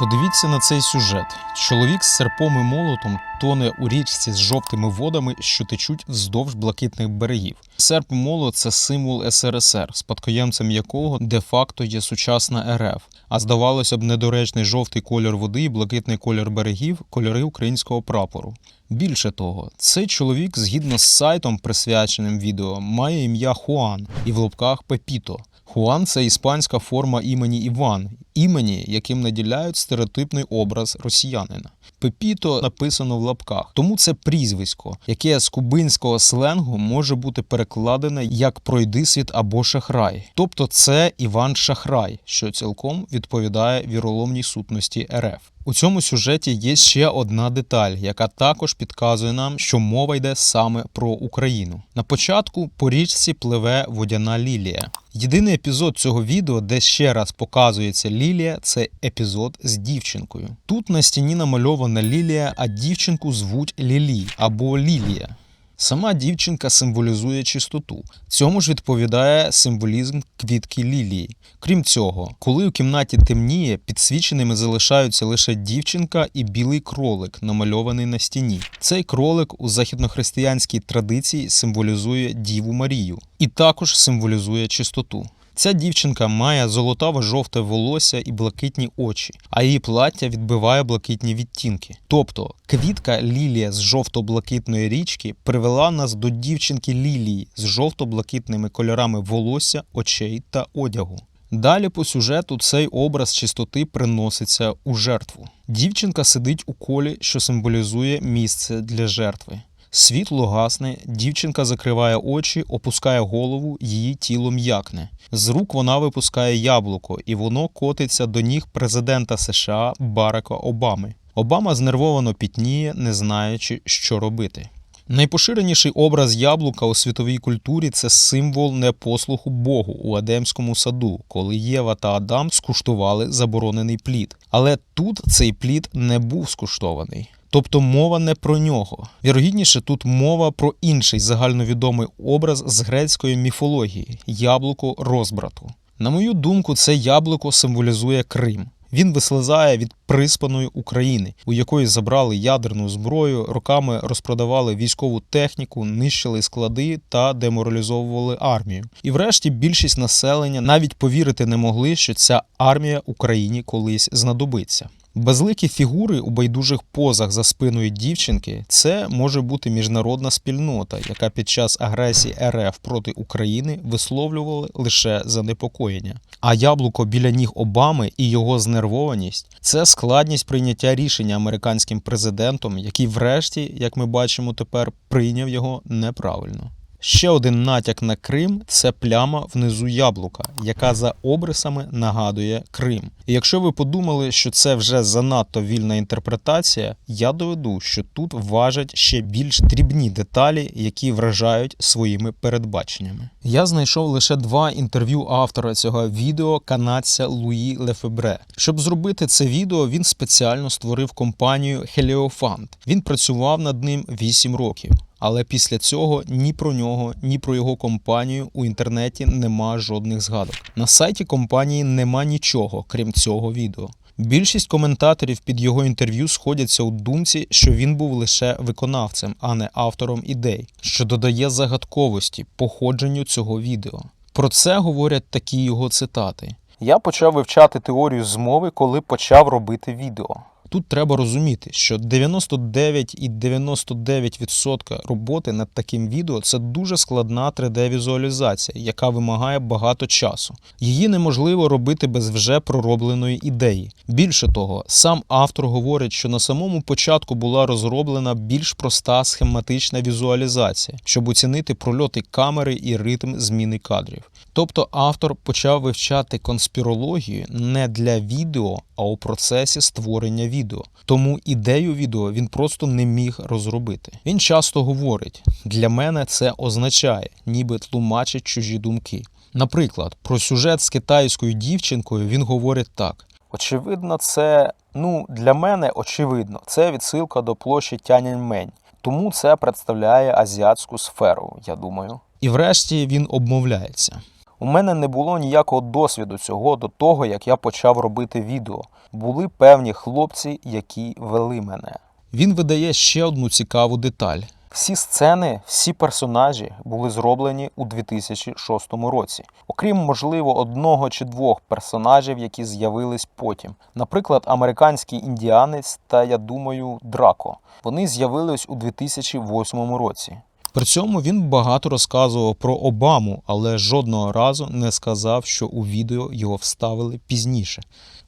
Подивіться на цей сюжет. Чоловік з серпом і молотом тоне у річці з жовтими водами, що течуть вздовж блакитних берегів. Серп і молот це символ СРСР, спадкоємцем якого де-факто є сучасна РФ. А здавалося б, недоречний жовтий кольор води і блакитний кольор берегів кольори українського прапору. Більше того, цей чоловік, згідно з сайтом, присвяченим відео, має ім'я Хуан і в лобках Пепіто. Хуан це іспанська форма імені Іван, імені, яким наділяють стереотипний образ росіянина. Пепіто написано в лапках, тому це прізвисько, яке з кубинського сленгу може бути перекладене як пройдисвіт або шахрай. Тобто це Іван Шахрай, що цілком відповідає віроломній сутності РФ. У цьому сюжеті є ще одна деталь, яка також підказує нам, що мова йде саме про Україну. На початку по річці пливе водяна лілія. Єдиний епізод цього відео, де ще раз показується лілія, це епізод з дівчинкою. Тут на стіні намальована лілія, а дівчинку звуть Лілі або Лілія. Сама дівчинка символізує чистоту. Цьому ж відповідає символізм квітки лілії. Крім цього, коли у кімнаті темніє, підсвіченими залишаються лише дівчинка і білий кролик, намальований на стіні. Цей кролик у західнохристиянській традиції символізує Діву Марію і також символізує чистоту. Ця дівчинка має золотаво-жовте волосся і блакитні очі, а її плаття відбиває блакитні відтінки. Тобто квітка лілія з жовто-блакитної річки привела нас до дівчинки лілії з жовто-блакитними кольорами волосся, очей та одягу. Далі по сюжету цей образ чистоти приноситься у жертву. Дівчинка сидить у колі, що символізує місце для жертви. Світло гасне, дівчинка закриває очі, опускає голову, її тіло м'якне. З рук вона випускає яблуко, і воно котиться до ніг президента США Барака Обами. Обама знервовано пітніє, не знаючи, що робити. Найпоширеніший образ яблука у світовій культурі це символ непослуху Богу у Едемському саду, коли Єва та Адам скуштували заборонений плід. Але тут цей плід не був скуштований. Тобто мова не про нього. Вірогідніше, тут мова про інший загальновідомий образ з грецької міфології яблуко розбрату. На мою думку, це яблуко символізує Крим. Він вислизає від приспаної України, у якої забрали ядерну зброю, роками розпродавали військову техніку, нищили склади та деморалізовували армію. І врешті більшість населення навіть повірити не могли, що ця армія Україні колись знадобиться. Безликі фігури у байдужих позах за спиною дівчинки це може бути міжнародна спільнота, яка під час агресії РФ проти України висловлювала лише занепокоєння. А яблуко біля ніг Обами і його знервованість це складність прийняття рішення американським президентом, який, врешті, як ми бачимо тепер, прийняв його неправильно. Ще один натяк на Крим це пляма внизу яблука, яка за обрисами нагадує Крим. І якщо ви подумали, що це вже занадто вільна інтерпретація, я доведу, що тут важать ще більш дрібні деталі, які вражають своїми передбаченнями. Я знайшов лише два інтерв'ю автора цього відео, канадця Луї Лефебре. Щоб зробити це відео, він спеціально створив компанію Heliophant. Він працював над ним 8 років. Але після цього ні про нього, ні про його компанію у інтернеті нема жодних згадок. На сайті компанії нема нічого, крім цього відео. Більшість коментаторів під його інтерв'ю сходяться у думці, що він був лише виконавцем, а не автором ідей, що додає загадковості походженню цього відео. Про це говорять такі його цитати. Я почав вивчати теорію змови, коли почав робити відео. Тут треба розуміти, що 99,99% роботи над таким відео це дуже складна 3D-візуалізація, яка вимагає багато часу. Її неможливо робити без вже проробленої ідеї. Більше того, сам автор говорить, що на самому початку була розроблена більш проста схематична візуалізація, щоб оцінити прольоти камери і ритм зміни кадрів. Тобто автор почав вивчати конспірологію не для відео, а у процесі створення відео. Тому ідею відео він просто не міг розробити. Він часто говорить: для мене це означає, ніби тлумачить чужі думки. Наприклад, про сюжет з китайською дівчинкою він говорить так: очевидно, це ну для мене очевидно, це відсилка до площі Тяньаньмень. Тому це представляє азіатську сферу, я думаю. І врешті він обмовляється. У мене не було ніякого досвіду цього до того, як я почав робити відео. Були певні хлопці, які вели мене. Він видає ще одну цікаву деталь. Всі сцени, всі персонажі були зроблені у 2006 році, окрім можливо одного чи двох персонажів, які з'явились потім. Наприклад, американський індіанець та я думаю, Драко. Вони з'явились у 2008 році. При цьому він багато розказував про Обаму, але жодного разу не сказав, що у відео його вставили пізніше.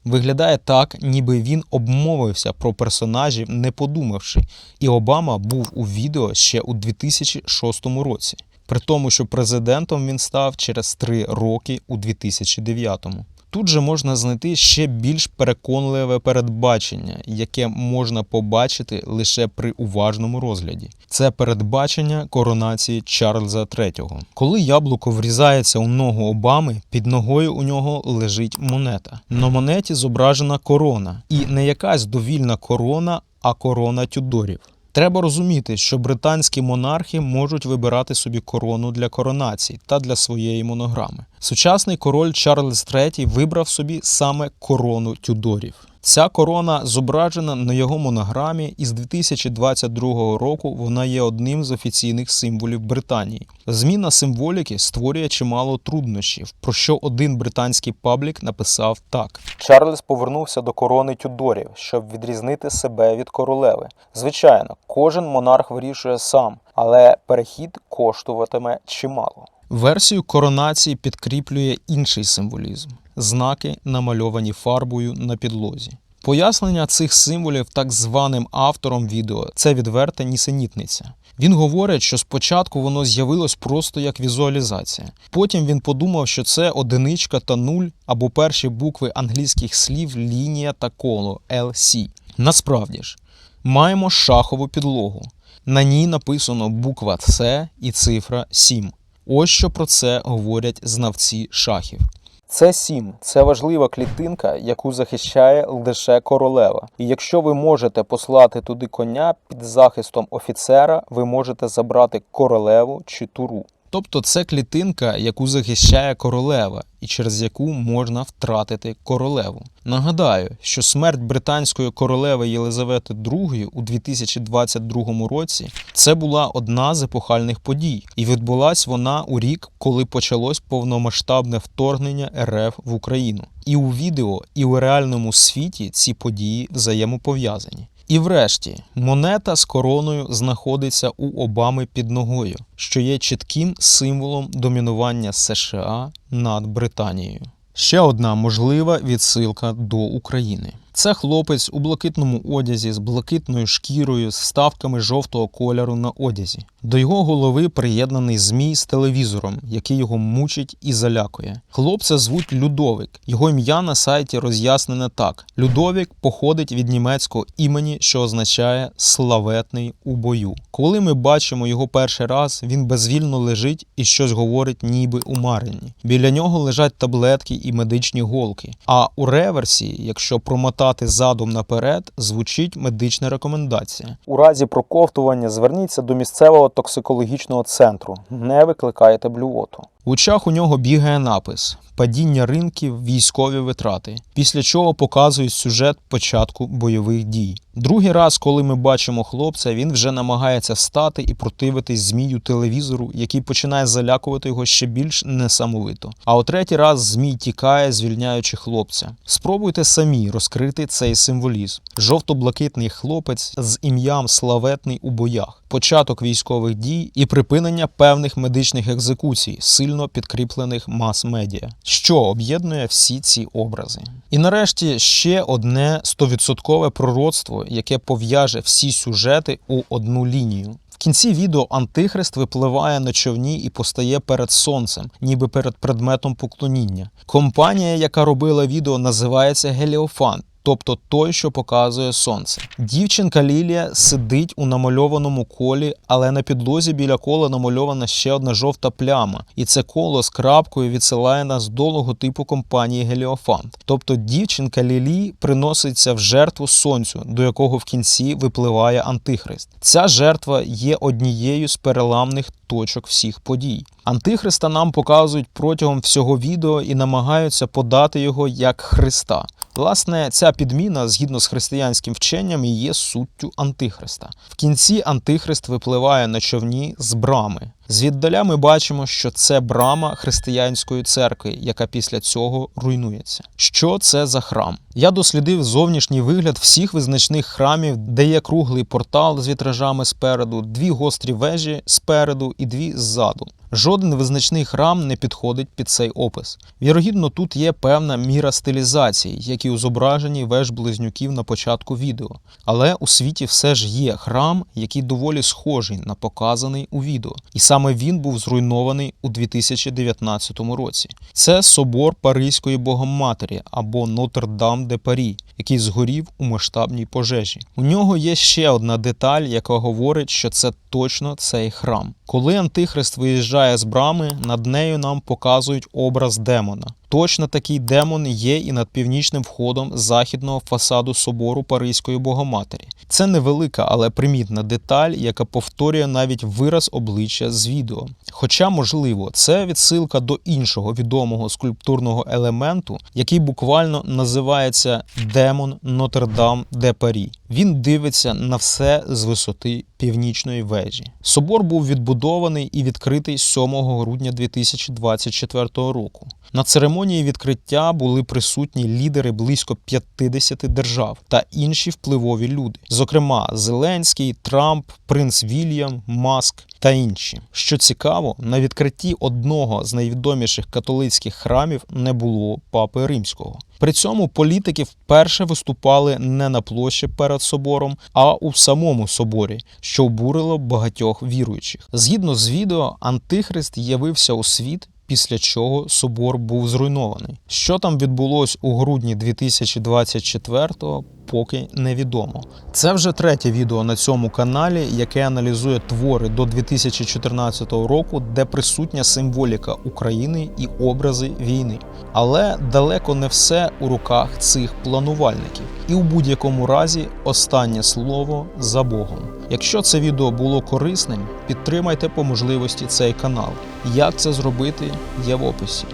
Виглядає так, ніби він обмовився про персонажів, не подумавши, і Обама був у відео ще у 2006 році, при тому, що президентом він став через три роки у 2009. Тут же можна знайти ще більш переконливе передбачення, яке можна побачити лише при уважному розгляді. Це передбачення коронації Чарльза III. Коли яблуко врізається у ногу Обами, під ногою у нього лежить монета. На монеті зображена корона, і не якась довільна корона, а корона Тюдорів. Треба розуміти, що британські монархи можуть вибирати собі корону для коронацій та для своєї монограми. Сучасний король Чарльз III вибрав собі саме корону Тюдорів. Ця корона зображена на його монограмі, і з 2022 року вона є одним з офіційних символів Британії. Зміна символіки створює чимало труднощів, про що один британський паблік написав так: Чарльз повернувся до корони Тюдорів, щоб відрізнити себе від королеви. Звичайно, кожен монарх вирішує сам, але перехід коштуватиме чимало. Версію коронації підкріплює інший символізм знаки, намальовані фарбою на підлозі. Пояснення цих символів так званим автором відео це відверта нісенітниця. Він говорить, що спочатку воно з'явилось просто як візуалізація. Потім він подумав, що це одиничка та нуль або перші букви англійських слів лінія та коло LC. Насправді ж, маємо шахову підлогу. На ній написано буква С і цифра 7. Ось що про це говорять знавці шахів. Це 7 це важлива клітинка, яку захищає лише королева. І якщо ви можете послати туди коня під захистом офіцера, ви можете забрати королеву чи туру. Тобто це клітинка, яку захищає королева, і через яку можна втратити королеву. Нагадаю, що смерть британської королеви Єлизавети II у 2022 році це була одна з епохальних подій, і відбулась вона у рік, коли почалось повномасштабне вторгнення РФ в Україну. І у відео, і у реальному світі ці події взаємопов'язані. І врешті монета з короною знаходиться у Обами під ногою, що є чітким символом домінування США над Британією. Ще одна можлива відсилка до України. Це хлопець у блакитному одязі з блакитною шкірою з вставками жовтого кольору на одязі. До його голови приєднаний змій з телевізором, який його мучить і залякує. Хлопця звуть Людовик. Його ім'я на сайті роз'яснене так: Людовік походить від німецького імені, що означає славетний у бою. Коли ми бачимо його перший раз, він безвільно лежить і щось говорить, ніби у марині. Біля нього лежать таблетки і медичні голки. А у реверсі, якщо промотати задом наперед, звучить медична рекомендація. У разі проковтування зверніться до місцевого токсикологічного центру. Не викликайте блювоту. В очах у нього бігає напис: падіння ринків, військові витрати. Після чого показують сюжет початку бойових дій. Другий раз, коли ми бачимо хлопця, він вже намагається встати і противитись змію телевізору, який починає залякувати його ще більш несамовито. А у третій раз змій тікає, звільняючи хлопця. Спробуйте самі розкрити цей символізм. Жовто-блакитний хлопець з ім'ям славетний у боях, початок військових дій і припинення певних медичних екзекуцій, сильно підкріплених мас-медіа, що об'єднує всі ці образи. І нарешті ще одне стовідсоткове пророцтво, яке пов'яже всі сюжети у одну лінію. В кінці відео Антихрист випливає на човні і постає перед сонцем, ніби перед предметом поклоніння. Компанія, яка робила відео, називається Геліофант. Тобто той, що показує сонце. Дівчинка Лілія сидить у намальованому колі, але на підлозі біля кола намальована ще одна жовта пляма, і це коло з крапкою відсилає нас до логотипу компанії Геліофант. Тобто дівчинка Лілі приноситься в жертву сонцю, до якого в кінці випливає антихрист. Ця жертва є однією з переламних точок всіх подій. Антихриста нам показують протягом всього відео і намагаються подати його як Христа. Власне, ця підміна, згідно з християнським вченням, і є суттю Антихриста. В кінці Антихрист випливає на човні з брами. Звіддаля ми бачимо, що це брама християнської церкви, яка після цього руйнується. Що це за храм? Я дослідив зовнішній вигляд всіх визначних храмів, де є круглий портал з вітражами спереду, дві гострі вежі спереду і дві ззаду. Жоден визначний храм не підходить під цей опис. Вірогідно, тут є певна міра стилізації, як і у зображенні веж близнюків на початку відео. Але у світі все ж є храм, який доволі схожий на показаний у відео. І саме він був зруйнований у 2019 році. Це собор Паризької Богоматері або Нотр-Дам де Парі, який згорів у масштабній пожежі. У нього є ще одна деталь, яка говорить, що це точно цей храм. Коли Антихрист виїжджає з брами, над нею нам показують образ демона. Точно такий демон є і над північним входом західного фасаду собору Паризької Богоматері. Це невелика, але примітна деталь, яка повторює навіть вираз обличчя з відео. Хоча, можливо, це відсилка до іншого відомого скульптурного елементу, який буквально називається Демон Нотр-Дам де Парі. Він дивиться на все з висоти північної вежі. Собор був відбудований і відкритий 7 грудня 2024 року. На церемонії відкриття були присутні лідери близько 50 держав та інші впливові люди, зокрема Зеленський, Трамп, принц Вільям, Маск та інші. Що цікаво, на відкритті одного з найвідоміших католицьких храмів не було папи римського. При цьому політики вперше виступали не на площі перед собором, а у самому соборі, що обурило багатьох віруючих. Згідно з відео, Антихрист явився у світ. Після чого собор був зруйнований. Що там відбулось у грудні 2024-го, поки невідомо. Це вже третє відео на цьому каналі, яке аналізує твори до 2014 року, де присутня символіка України і образи війни. Але далеко не все у руках цих планувальників. І у будь-якому разі останнє слово за Богом. Якщо це відео було корисним, підтримайте по можливості цей канал. Як це зробити, є в описі.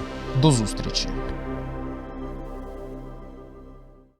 До зустрічі!